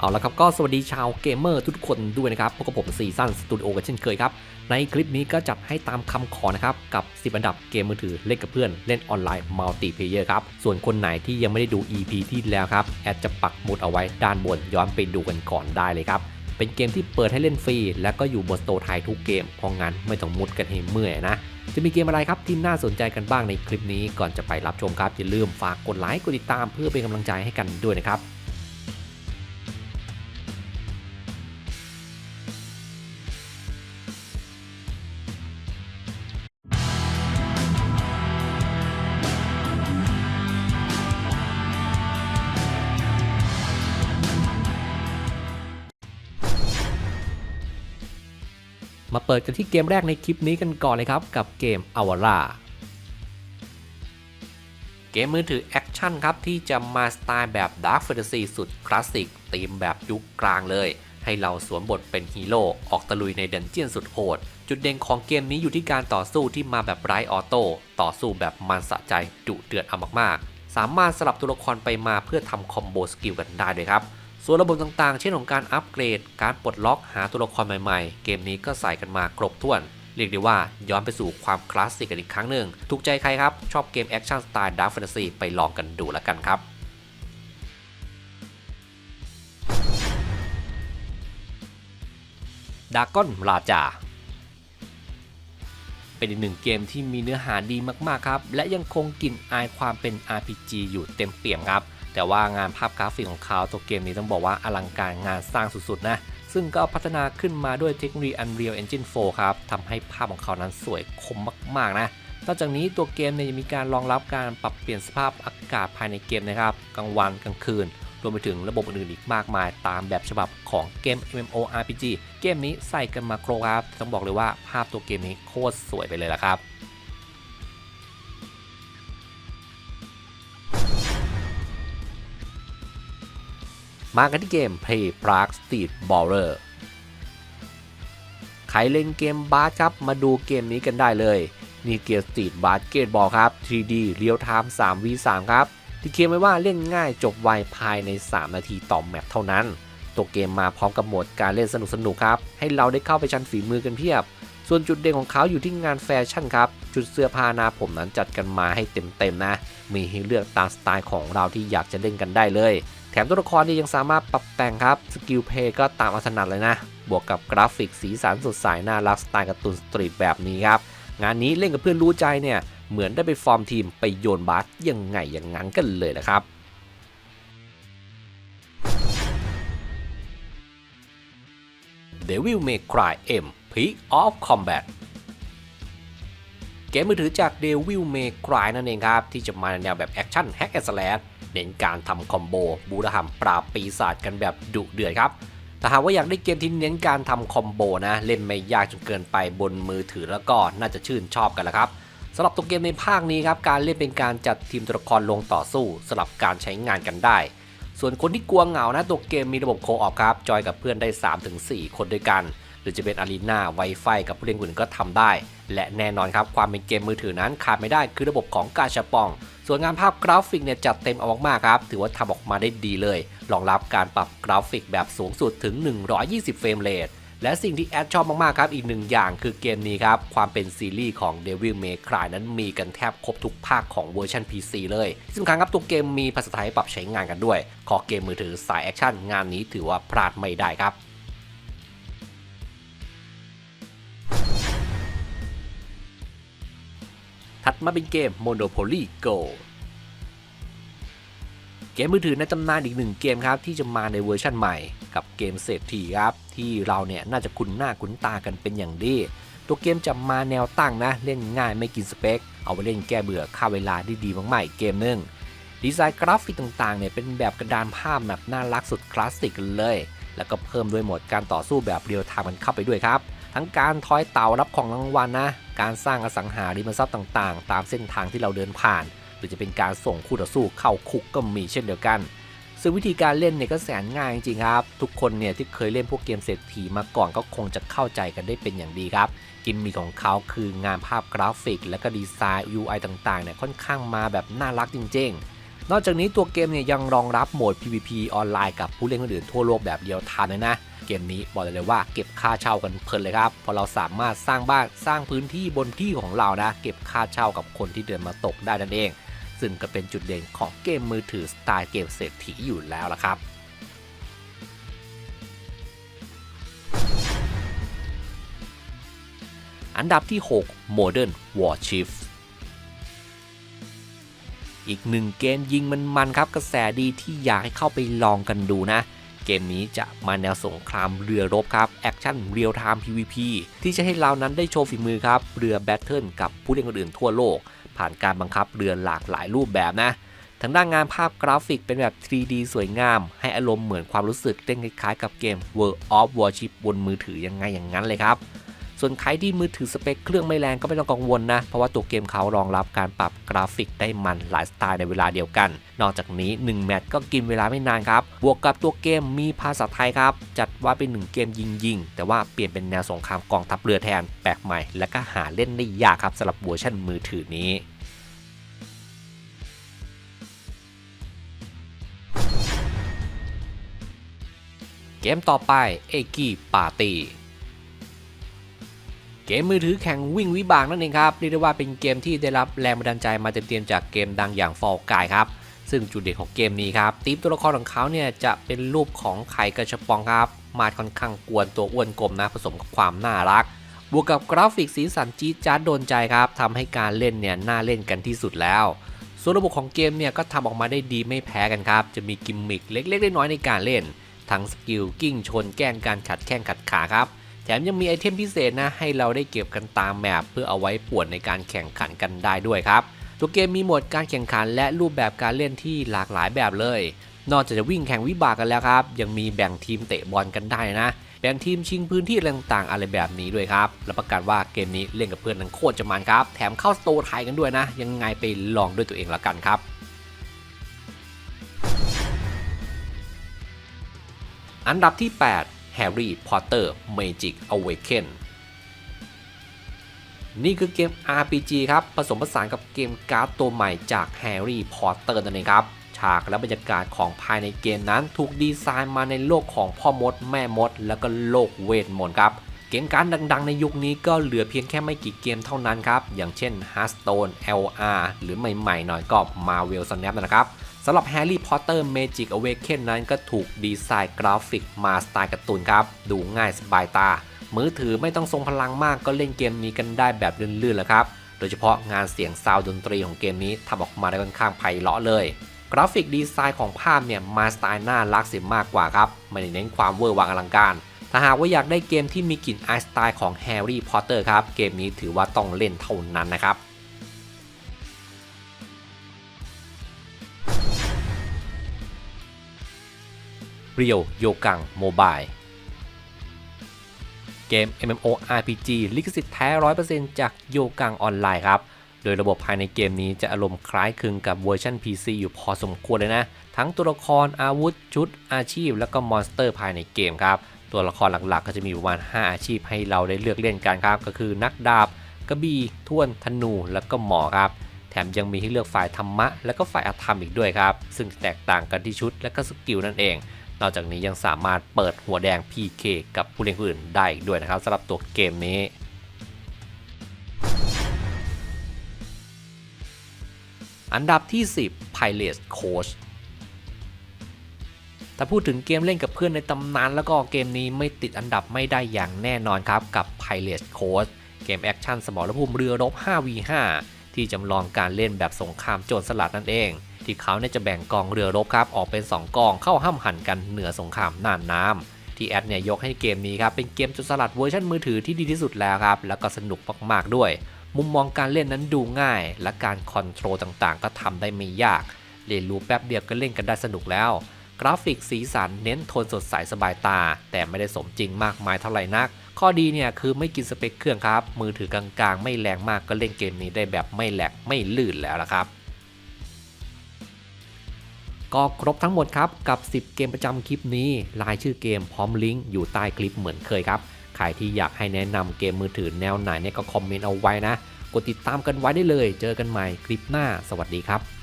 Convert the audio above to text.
เอาละครับก็สวัสดีชาวเกมเมอร์ทุกคนด้วยนะครับพบกับผมซีซันสตูดิโอกันเช่นเคยครับ ในคลิปนี้ก็จัดให้ตามคำขอนะครับ กับ 10 อันดับเกมมือถือเล่นกับเพื่อนเล่นออนไลน์มัลติเพเยอร์ครับ ส่วนคนไหนที่ยังไม่ได้ดู EP ที่แล้วครับ แอดจะปักหมุดเอาไว้ด้านบนย้อนไปดูกันก่อนได้เลยครับ เป็นเกมที่เปิดให้เล่นฟรี และก็อยู่บนสโตร์ไทยทุกเกมเพราะงั้นไม่ต้องมุดกันให้เมื่อยนะจะมีเกมอะไรครับที่น่าสนใจกันบ้างในคลิปนี้ก่อนจะไปรับชมครับอย่าลืมฝากกดไลค์กดติดตามเพื่อเป็นกำลังใจให้กันด้วยนะครับ มาเปิดกันที่เกมแรกในคลิปนี้กันก่อนเลยครับ กับเกม a v a r a เกมมือถือแอคชั่นครับ ที่จะมาสไตล์แบบ Dark Fantasy สุดคลาสสิกธีมแบบยุคกลางเลย ให้เราสวมบทเป็นฮีโร่ออกตะลุยในดันเจียนสุดโหด จุดเด่นของเกมนี้อยู่ที่การต่อสู้ที่มาแบบไร้ออโต้ต่อสู้แบบมันสะใจดุเดือดเอามากๆ สามารถสลับตัวละครไปมาเพื่อทำคอมโบสกิลกันได้เลยครับ ส่วนระบบต่างๆ เช่นของการอัปเกรด การปลดล็อกหาตัวละครใหม่ๆ เกมนี้ก็ใส่กันมาครบถ้วน เรียกได้ว่าย้อนไปสู่ความคลาสสิกกันอีกครั้งหนึ่ง ถูกใจใครครับ ชอบเกมแอคชั่นสไตล์ดาร์ f แฟนตาซีไปลองกันดูแล้วกันครับดากอนราจา เป็นอีกหนึ่งเกมที่มีเนื้อหาดีมากๆครับ และยังคงกลิ่นอายความเป็น RPG อยู่เต็มเปี่ยมครับ แต่ว่างานภาพกราฟิกของเขาตัวเกมนี้ต้องบอกว่าอลังการงานสร้างสุดๆนะ ซึ่งก็พัฒนาขึ้นมาด้วยเทคโนโลยี Unreal Engine 4 ครับทำให้ภาพของเขานั้นสวยคมมากๆนะนอกจากนี้ตัวเกมเนี่ยยังมีการรองรับการปรับเปลี่ยนสภาพอากาศภายในเกมนะครับกลางวันกลางคืนรวมไปถึงระบบอื่นอีกมากมายตามแบบฉบับของเกม MMORPG เกมนี้ใส่กันมาโครครับ ต้องบอกเลยว่าภาพตัวเกมนี้โคตรสวยไปเลยละครับ มากันที่เกม Play Prague Street Baller ใครเล่นเกมบาสครับ มาดูเกมนี้กันได้เลย นี่เกม Street Basketball ครับ 3D Real Time 3v3 ครับ ที่เขียนไว้ว่าเล่นง่ายจบไวภายใน 3 นาทีต่อแมปเท่านั้น ตัวเกมมาพร้อมกับโหมดการเล่นสนุกๆครับ ให้เราได้เข้าไปชันฝีมือกันเพียบ ส่วนจุดเด่นของเขาอยู่ที่งานแฟชั่นครับ จุดเสื้อผ้าหน้าผมนั้นจัดกันมาให้เต็มๆนะ มีให้เลือกตามสไตล์ของเราที่อยากจะเล่นกันได้เลย แถมตัวละครนี่ยังสามารถปรับแต่งครับ สกิลเพย์ก็ตามอัถนัดเลยนะ บวกกับกราฟิกสีสันสดใสน่ารักสไตล์การ์ตูนสตรีทแบบนี้ครับ งานนี้เล่นกับเพื่อนรู้ใจเนี่ย เหมือนได้ไปฟอร์มทีมไปโยนบาสยังไงอย่างนั้นกันเลยนะครับ Devil May Cry M Peak of Combat เกมมือถือจาก Devil May Cry นั่นเองครับ ที่จะมาในแนวแบบแอคชั่นแฮกแอนด์สแลช เน้นการทำคอมโบบูรหัมปราบปีศาจกันแบบดุเดือดครับถ้าหากว่าอยากได้เกมที่เน้นการทำคอมโบนะเล่นไม่ยากจนเกินไปบนมือถือแล้วก็น่าจะชื่นชอบกันแล้วครับสำหรับตัวเกมในภาคนี้ครับการเล่นเป็นการจัดทีมตัวละครลงต่อสู้สำหรับการใช้งานกันได้ ส่วนคนที่กลัวเหงานะตัวเกมมีระบบโคออฟครับจอยกับเพื่อนได้ 3-4 คนด้วยกัน หรือจะเป็นอารีนาไวไฟกับผู้เล่นคนอื่นก็ทำได้ และแน่นอนครับความเป็นเกมมือถือนั้นขาดไม่ได้คือระบบของกาชาปอง ส่วนงานภาพกราฟิกเนี่ยจัดเต็มเอามากๆครับ ถือว่าทำออกมาได้ดีเลยรองรับการปรับกราฟิกแบบสูงสุดถึง 120 เฟรมเรทและสิ่งที่แอดชอบมาก ๆ ครับ อีกหนึ่งอย่างคือเกมนี้ครับ ความเป็นซีรีส์ของ Devil May Cry นั้นมีกันแทบครบทุกภาคของเวอร์ชัน PC เลยที่สำคัญครับตัวเกมมีภาษาไทยปรับใช้งานกันด้วย ขอเกมมือถือสายแอคชั่นงานนี้ถือว่าพลาดไม่ได้ครับ ถัดมาเป็นเกม Monopoly Go เกมมือถือในตำนานอีกหนึ่งเกมครับที่จะมาในเวอร์ชั่นใหม่ กับเกมเศรษฐีครับ ที่เราเนี่ยน่าจะคุ้นหน้าคุ้นตากันเป็นอย่างดี ตัวเกมจะมาแนวตั้งนะ เล่นง่ายไม่กินสเปค เอาไปเล่นแก้เบื่อค่าเวลาได้ดีมากๆอีกเกมหนึงดีไซน์กราฟิกต่างๆเนี่ยเป็นแบบกระดานภาพแบบน่ารักสุดคลาสสิกกันเลย แล้วก็เพิ่มด้วยโหมดการต่อสู้แบบเรียลไทม์มันเข้าไปด้วยครับ ทั้งการทอยเต่ารับของรางวัลนะ การสร้างอสังหาริมทรัพย์ต่างๆ ตามเส้นทางที่เราเดินผ่าน หรือจะเป็นการส่งคู่ต่อสู้เข้าคุกก็มีเช่นเดียวกัน ซึ่งวิธีการเล่นเนี่ยก็แสนง่ายจริงครับ ทุกคนเนี่ยที่เคยเล่นพวกเกมเศรษฐีมาก่อนก็คงจะเข้าใจกันได้เป็นอย่างดีครับ กิมมิคของเขาคืองานภาพกราฟิก และก็ดีไซน์ UI ต่างๆเนี่ยค่อนข้างมาแบบน่ารักจริง ๆ นอกจากนี้ตัวเกมเนี่ยยังรองรับโหมด PVP ออนไลน์กับผู้เล่นคนอื่นทั่วโลกแบบเดียวทันเลยนะ เกมนี้บอกเลยว่าเก็บค่าเช่ากันเพลินเลยครับเพราะเราสามารถสร้างบ้านสร้างพื้นที่บนที่ของเรานะ เก็บค่าเช่ากับคนที่เดินมาตกได้นั่นเอง ซึ่งก็เป็นจุดเด่นของเกมมือถือสไตล์เกมเศรษฐีอยู่แล้วล่ะครับอันดับที่ 6 Modern Warchief อีกหนึ่งเกมยิงมันมันๆครับกระแสดีที่อยากให้เข้าไปลองกันดูนะ เกมนี้จะมาแนวสงครามเรือรบครับแอคชั่นเรียลไทม์ PVP ที่จะให้เรานั้นได้โชว์ฝีมือครับเรือแบทเทิลกับผู้เล่นคนอื่นทั่วโลก ผ่านการบังคับเรือหลากหลายรูปแบบนะทางด้านงานภาพกราฟิกเป็นแบบ 3D สวยงาม ให้อารมณ์เหมือนความรู้สึกเล่นคล้ายๆกับเกม World of Warship บนมือถือยังไงอย่างนั้นเลยครับ ส่วนใครที่มือถือสเปคเครื่องไม่แรงก็ไม่ต้องกังวลนะ เพราะว่าตัวเกมเขารองรับการปรับกราฟิกได้มันหลายสไตล์ในเวลาเดียวกัน นอกจากนี้ 1 แมตช์ก็กินเวลาไม่นานครับ บวกกับตัวเกมมีภาษาไทยครับ จัดว่าเป็นหนึ่งเกมยิงๆแต่ว่าเปลี่ยนเป็นแนวสงครามกองทัพเรือแทนแปลกใหม่ และก็หาเล่นได้ยากครับสำหรับเวอร์ชันมือถือนี้เกมต่อไปเอกีปาร์ตี้ เกมมือถือแข่งวิ่งวิบากนั่นเองครับเรียกได้ว่าเป็นเกมที่ได้รับแรงบันดาลใจมาเต็มๆจากเกมดังอย่าง Fall Guys ครับซึ่งจุดเด่นของเกมนี้ครับทีมตัวละครของเขาเนี่ยจะเป็นรูปของไข่กระชปองครับ มาดค่อนข้างกวนตัวอ้วนกลมนะผสมกับความน่ารัก บวกกับกราฟิกสีสันจี๊ดจ๊าดโดนใจครับทำให้การเล่นเนี่ยน่าเล่นกันที่สุดแล้ว ส่วนระบบของเกมเนี่ยก็ทำออกมาได้ดีไม่แพ้กันครับ จะมีกิมมิคเล็กๆน้อยๆในการเล่น ทั้งสกิลกิ้งชนแกล้งการขัดแข้งขัดขาครับ มยังมีไอเทมพิเศษนะให้เราได้เก็บกันตามแมปเพื่อเอาไว้ป่วนในการแข่งขันกันได้ด้วยครับ ตัวเกมมีโหมดการแข่งขันและรูปแบบการเล่นที่หลากหลายแบบเลย นอกจากจะวิ่งแข่งวิบากกันแล้วครับ ยังมีแบ่งทีมเตะบอลกันได้นะ แบ่งทีมชิงพื้นที่ต่างๆ อะไรแบบนี้ด้วยครับรับประกันว่าเกมนี้เล่นกับเพื่อนนั้นโคตรจะมันครับ แถมเข้าสโตร์ไทยกันด้วยนะ ยังไงไปลองด้วยตัวเองละกันครับอันดับที่ 8 Harry Potter Magic Awaken นี่คือเกม RPG ครับ ผสมผสานกับเกมการ์ดตัวใหม่จาก Harry Potter นั่นเองครับ ฉากและบรรยากาศของภายในเกมนั้นถูกดีไซน์มาในโลกของพ่อมด แม่มด แล้วก็โลกเวทมนต์ครับ เกมการ์ดดังๆ ในยุคนี้ก็เหลือเพียงแค่ไม่กี่เกมเท่านั้นครับ อย่างเช่น Hearthstone LR หรือใหม่ๆหน่อยก็ Marvel Snap นะครับ สำหรับ Harry Potter Magic Awaken นั้นก็ถูกดีไซน์กราฟิกมาสไตล์การ์ตูนครับ ดูง่ายสบายตา มือถือไม่ต้องทรงพลังมากก็เล่นเกมนี้กันได้แบบลื่นๆแล้วครับ โดยเฉพาะงานเสียงซาวด์ดนตรีของเกมนี้ทำออกมาได้ค่อนข้างไพเราะเลย กราฟิกดีไซน์ของภาพเนี่ยมาสไตล์น่ารักเสียมากกว่าครับ ไม่ได้เน้นความเวอร์วังอลังการ ถ้าหากว่าอยากได้เกมที่มีกลิ่นไอสไตล์ของแฮร์รี่พอตเตอร์ครับ เกมนี้ถือว่าต้องเล่นเท่านั้นนะครับ เรียวโยกังโมบายเกม MMORPG ลิขสิทธิ์แท้ 100%จากโยกังออนไลน์ครับ โดยระบบภายในเกมนี้จะอารมณ์คล้ายคลึงกับเวอร์ชัน PC อยู่พอสมควรเลยนะ ทั้งตัวละครอาวุธ ชุด อาชีพ แล้วก็มอนสเตอร์ภายในเกมครับ ตัวละครหลักๆ ก็จะมีประมาณ 5 อาชีพให้เราได้เลือกเล่นกันครับ ก็คือนักดาบ กระบี่ท่วน ธนู แล้วก็หมอครับแถมยังมีให้เลือกฝ่ายธรรมะ และก็ฝ่ายอธรรมอีกด้วยครับ ซึ่งแตกต่างกันที่ชุดและก็สกิลนั่นเอง นอกจากนี้ยังสามารถเปิดหัวแดง PK กับผู้เล่นคนอื่นได้อีกด้วยนะครับสำหรับตัวเกมนี้อันดับที่ 10 Pilot Coach ถ้าพูดถึงเกมเล่นกับเพื่อนในตำนานแล้วก็เกมนี้ไม่ติดอันดับไม่ได้อย่างแน่นอนครับกับ Pilot Coach เกมแอคชั่นสมรภูมิเรือรบ 5v5 ที่จำลองการเล่นแบบสงครามโจรสลัดนั่นเอง ที่เขาเนี่ยจะแบ่งกองเรือรบครับออกเป็น 2 กองเข้าห้ามหันกันเหนือสงครามน่านน้ำที่แอดเนี่ยยกให้เกมนี้ครับเป็นเกมโจรสลัดเวอร์ชันมือถือที่ดีที่สุดแล้วครับแล้วก็สนุกมากๆด้วย มุมมองการเล่นนั้นดูง่าย และการคอนโทรลต่างๆ ก็ทำได้ไม่ยากเรียนรู้แป๊บเดียวก็เล่นกันได้สนุกแล้ว กราฟิกสีสันเน้นโทนสดใสสบายตา แต่ไม่ได้สมจริงมากมายเท่าไหร่นัก ข้อดีเนี่ยคือไม่กินสเปคเครื่องครับ มือถือกลางๆ ไม่แรงมากก็เล่นเกมนี้ได้แบบไม่แหลกไม่ลื่นแล้วละครับ ก็ครบทั้งหมดครับ กับ 10 เกมประจำคลิปนี้รายชื่อเกมพร้อมลิงก์อยู่ใต้คลิปเหมือนเคยครับ ใครที่อยากให้แนะนำเกมมือถือแนวไหนเนี่ยก็คอมเมนต์เอาไว้นะ กดติดตามกันไว้ได้เลย เจอกันใหม่คลิปหน้า สวัสดีครับ